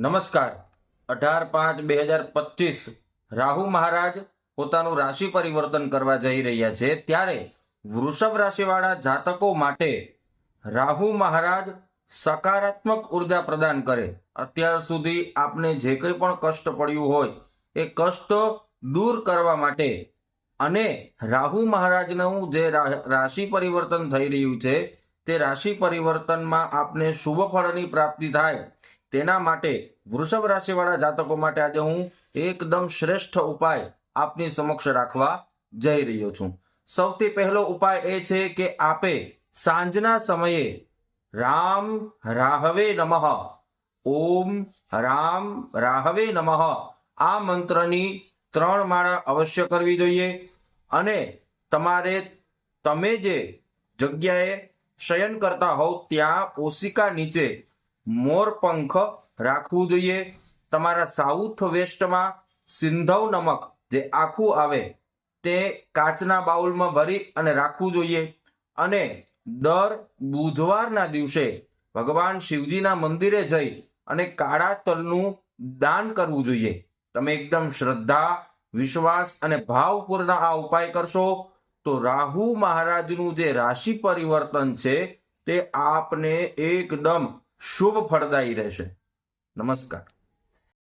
નમસ્કાર. અઢાર પાંચ બે હજાર પચીસ. રાહુ મહારાજ પોતાનું રાશિ પરિવર્તન કરવા જઈ રહ્યા છે ત્યારે વૃષભ રાશિવાળા જાતકો માટે રાહુ મહારાજ સકારાત્મક ઊર્જા પ્રદાન કરે. અત્યાર સુધી આપને જે કંઈ પણ કષ્ટ પડ્યું હોય એ કષ્ટ દૂર કરવા માટે અને રાહુ મહારાજનું જે રાશિ પરિવર્તન થઈ રહ્યું છે તે રાશિ પરિવર્તનમાં આપને શુભ ફળની પ્રાપ્તિ થાય તેના માટે વૃષભ રાશિવાળા જાતકો માટે આજે હું એકદમ શ્રેષ્ઠ ઉપાય આપની સમક્ષ રાખવા જઈ રહ્યો છું. સૌથી પહેલો ઉપાય એ છે કે આપે સાંજના સમયે રામ રાહવે નમઃ. ઓમ રામ રાહવે નમઃ. આ મંત્રની ત્રણ માળા અવશ્ય કરવી જોઈએ અને તમારે તમે જે જગ્યાએ શયન કરતા હોવ ત્યાં ઓશિકા નીચે મોરપંખ રાખવું જોઈએ. તમારા સાઉથ વેસ્ટમાં સિંધવ નમક જે આખું આવે તે કાચના બાઉલમાં ભરી અને રાખવું જોઈએ. અને દર બુધવારના દિવસે ભગવાન શિવજીના મંદિરે જઈ અને કાળા તલનું દાન કરવું જોઈએ. તમે એકદમ શ્રદ્ધા, વિશ્વાસ અને ભાવપૂર્ણ આ ઉપાય કરશો તો રાહુ મહારાજનું જે રાશિ પરિવર્તન છે તે આપને એકદમ શુભ ફળદાયી રહેશે. નમસ્કાર.